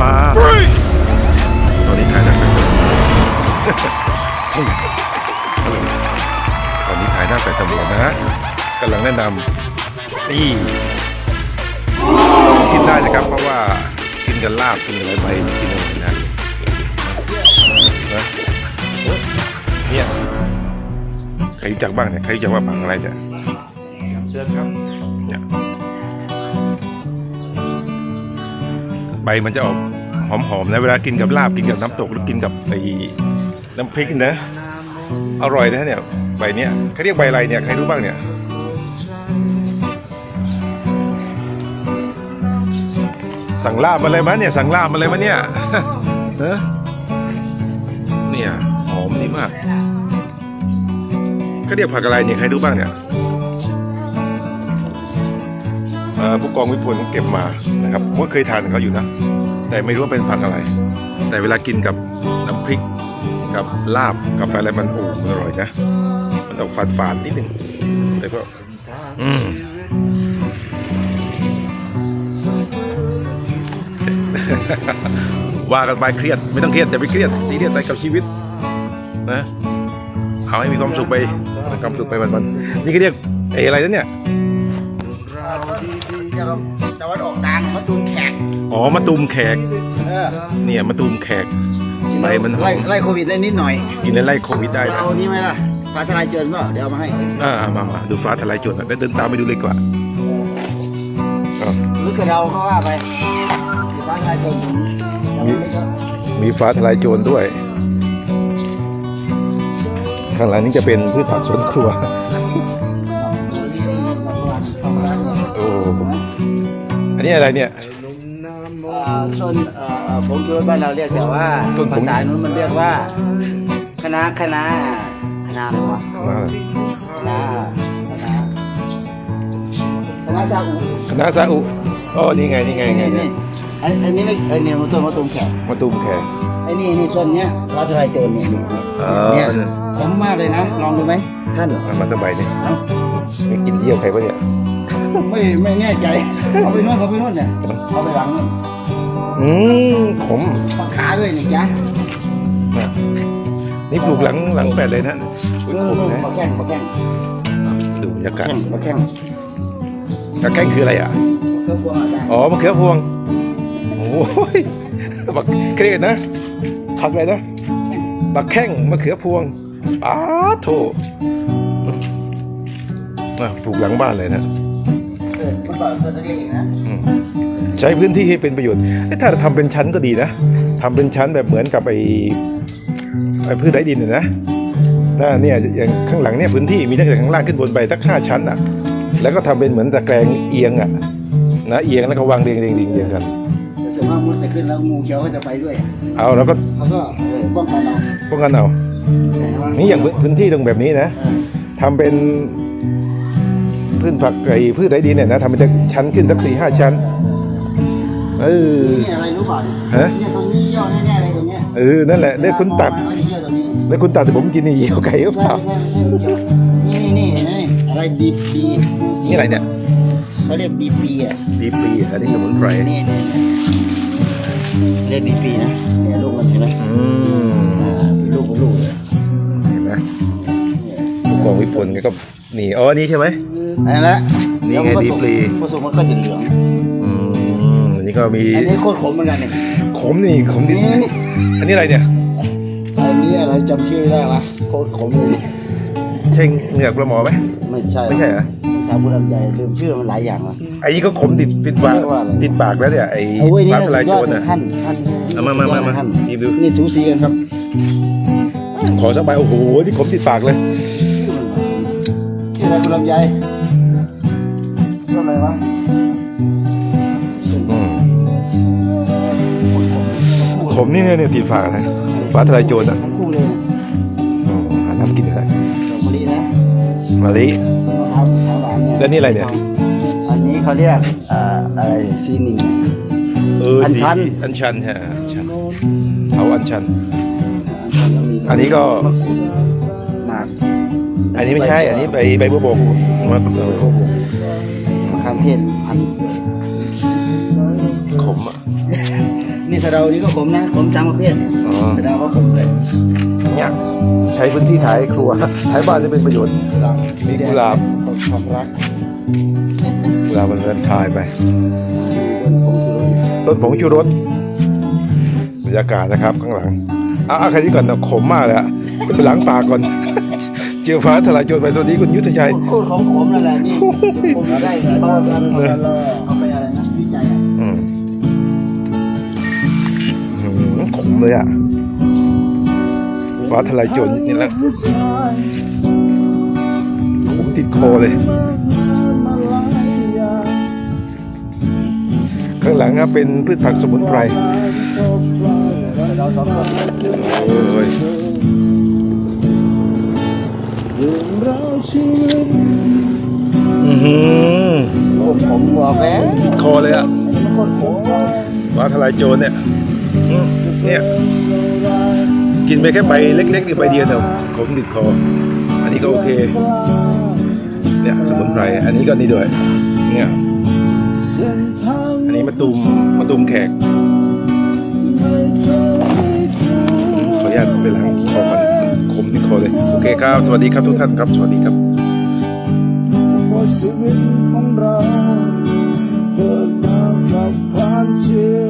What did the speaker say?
บาตอนนี้ถ่ายหนังไปสมตอนนี้ถ่ายหน้าไปสมวนนะฮะกำลังแนะนำนี่กินได้นะครับ เพราะว่ากินกันลาบกินอะไรไปกินอะไรนะนะเนี่ยใครรู้จักบ้างเนี่ยใครรู้จักว่าผักอะไรเนี่ย ใบมันจะออกหอมๆนะเวลากินกับลาบกินกับน้ำตกหรือกินกับไอ้น้ำพริกนะ อร่อยนะเนี่ยใบเนี้ยเขาเรียกใบอะไรเนี่ยใครรู้บ้างเนี่ยสั่งลาบมาเลยมะเนี่ยสั่งลาบมาเลยมะเนี่ยเออเนี่ยหอมดีมากเขาเรียกผักอะไรเนี่ยใครรู้บ้างเนี่ย ผู้กองวิพลเก็บมานะครับผมก็เคยทานเขาอยู่นะ แต่ไม่รู้ว่าเป็นผักอะไร แต่เวลากินกับน้ำพริกกับลาบกับอะไรมันโอ้มันอร่อยนะมันออกฝาดฝาดๆนิดนึงแต่ก็อืมว่ากันไปเครียด ไม่ต้องเครียดอย่าไปเครียดซีเรียสใส่กับชีวิตนะเอาให้มีความสุขไปมีความสุขไปวันๆนี่ก็เรียกไอ้อะไรนั่นเนี่ย ตะวันออกกลางมาตูมแขกอ๋อมะตูมแขก เออเนี่ยมะตูมแขก ใบมันหอไล่มไล่โควิดได้นิดหน่อยกินแล้วไล่โควิดได้นะเอานี่ไหมล่ะฟ้าทลายโจรก็เดี๋ยวเอามาให้อ่ามามาดูฟ้าทลายโจรหน่อยแล้วเดินตามไปดูเลยดีกว่าอะรู้สึกเราเขาว่าไปฟ้าทลายโจรผมยังไม่ก็มีฟ้าทลายโจรด้วย ข้างหลังนี้จะเป็นพืชผักสวนครัว นนี้อะไรเนี่ย อ่าต้นเอ่อผงชูรสบ้านเราเรียกแต่ว่าต้นผงภาษานู้นมันเรียกว่าคณะคณะคณะอะไรวะคณะคณะคณะซาอุคณะซาอุอ๋อนี่ไงนี่ไงไงนี่เนี่ยอันอันนี้ไม่เออเนี่ยมันต้นมะตูมแขกมะตูมแขก ไอ้นี่นี่ต้นเนี้ยฟ้าทลายโจรเนี่ยนี่นี่อ๋อ เนี่ยขมมากเลยนะลองดูไหมท่านมันมาสบายเนี่ยเอ้านี่กินเยี่ยวใครวะเนี่ย ไม่ไม่แน่ใจ เอาไปโน่นเอาไปโน่นเนี่ยเอาไปหลังนู่นอืมขมปากขาด้วยนี่จ้ะนะนี่ปลูกหลังหลังแฝดเลยนะอุ๊ยขมนะมาแข้งมาแข้งดูบรรยากาศแข้งมาแข้งกระแกงคืออะไรอะเครื่องพวงอาจารย์อ๋อมะเขือพวงโอ้ยบักเครียดนะผักอะไรนะบักแข้งมะเขือพวงอ้าโถมาปลูกหลังบ้านเลยนะ เออมันต่อตัวตะเกียงอีกนะอืมใช้พื้นที่ให้เป็นประโยชน์เอ๊ะถ้าเราทำเป็นชั้นก็ดีนะทำเป็นชั้นแบบเหมือนกับไอ้ไอ้พืชไร้ดินน่ะนะถ้าเนี่ยอย่างข้างหลังเนี่ยพื้นที่มีตั้งแต่ข้างล่างขึ้นบนไปสักห้าชั้นอะ แล้วก็ทำเป็นเหมือนตะแกรงเอียงอะนะเอียงแล้วก็วางเรียงเรียงเรียงเรียงกัน แต่ส่วนมากมันจะขึ้นแล้วงูเขียวก็จะไปด้วยเอาแล้วก็เขาก็เออป้องกันเราป้องกันเอาแต่ว่านี่อย่างพื้นพื้นที่ตรงแบบนี้นะ เออทำเป็น พืชผักไอ้พืชไร้ดินเนี่ยนะทำเป็นชั้นขึ้นสักสี่ห้าชั้น เออนี่อะไรรู้เปล่าฮะเนี่ยตรงนี้เยี่ยวแน่ๆเลยตรงเนี้ยเออนั่นแหละได้คุณตัดเอาเยี่ยวตรงนี้แล้วคุณตัดแต่ผมกินนี่เหี่ยวไก่หรือเปล่านี่นี่นี่นี่อะไรดีปีนี่อะไรเนี่ยเขาเรียกดีปีอะดีปรีอันนี้สมุนไพรนี่นี่เรียกดีปีนะเนี่ยลูกมันเห็นไหมอืมอ่าเป็นลูกเป็นลูกเลยเห็นไหมผู้กองวิพลก็ นี่อ๋ออันนี้ใช่ไหม นั่นแหละนี่ไงดีปลี ผสมมันก็จะเหลืองอืมอันนี้ก็มีอันนี้โคตรขมเหมือนกันเนี่ยขมนี่ขมดินี่นี่อันนี้อะไรเนี่ยอันนี้อะไรจำชื่อไม่ได้วะโคตรขมเลย ใช่เหงือกปลาหมอไหมไม่ใช่ไม่ใช่เหรอชาวบุรีรัมย์ใหญ่ลืมชื่อมันหลายอย่างว่ะ ไอ้นี่ก็ขมติดติดปากเรียกว่าอะไร ติดปากแล้วเนี่ยไอ้เอาเว้ยนี่ฟ้านะทลายสุดยโจอดรเลยน่ะ ท่านท่านเอามามามามาท่นหยิบดู นี่สูสีกันครับ ขอสักใบโอ้โหที่ขมติดปากเลย ชื่ออะไรคุณลำไยชื่ออะไรวะอืมขมนี่เนี่ยเนี่ยติดปานะฟ้าทลายโจรอะทั้งคู่เลยอืมหาน้ำกินอะไรดอกมะลินะมะลิมะพร้าวมะพร้าวหวานเนี่ยแล้วนี่อะไรเนี่ยอันนี้เขาเรียกเอ่ออะไรซีนิง เอออัญสีชัน อัญชันฮะอัญชันเผาอัญชัน อันนี้ก็ หมาก อันนี้ไม่ใช่ อันนี้ใบใบบัวบกมาเออมะขามเทศพันธุ์ขมอะนี่นี่สะเดานี่ก็ขมนะขมสามประเภทอ๋อ สะเดาก็ขมเลยเนี่ยใช้พื้นที่ถ่ายครัวถ่ายบ้านจะเป็นประโยชน์มีกุหลาบ ความรักกุหลาบมันเดินถ่ายไป ต้นผงชูรสบรรยากาศนะครับข้างหลังอะอะใครที่ก่อนนะขมมากเลยอะไปหลังปากก่อน เจียวฟ้าทลายโจรไปสวัสดีคุณยุทธชัยพูดของขมนั่นแหละนี่ขมได้ที่เขาเอาไปอะไรนะวิจัยอะอืมอื้อหือขมเลยอะฟ้าทลายโจรนี่แหละขมติดคอเลย ข้างหลังครับเป็นพืชผักสมุนไพร เราสองคนโอ้ยอือหือผมบอกแล้วติดคอเลยอะบ้าทลายโจรเนี่ยอืมเนี่ย กินไปแค่ใบเล็กๆนี่ใบเดียวแต่ขมติดคอ อันนี้ก็โอเค เนี่ยสมุนไพร อันนี้ก็นี่ด้วย เนี่ย อันนี้มะตูมมะตูมแขกขออนุญาตไปล้างคอก่อน คอเลย โอเคครับ สวัสดีครับทุกท่านครับ สวัสดีครับชีวิตของเราเดินทางกับความเชื่อ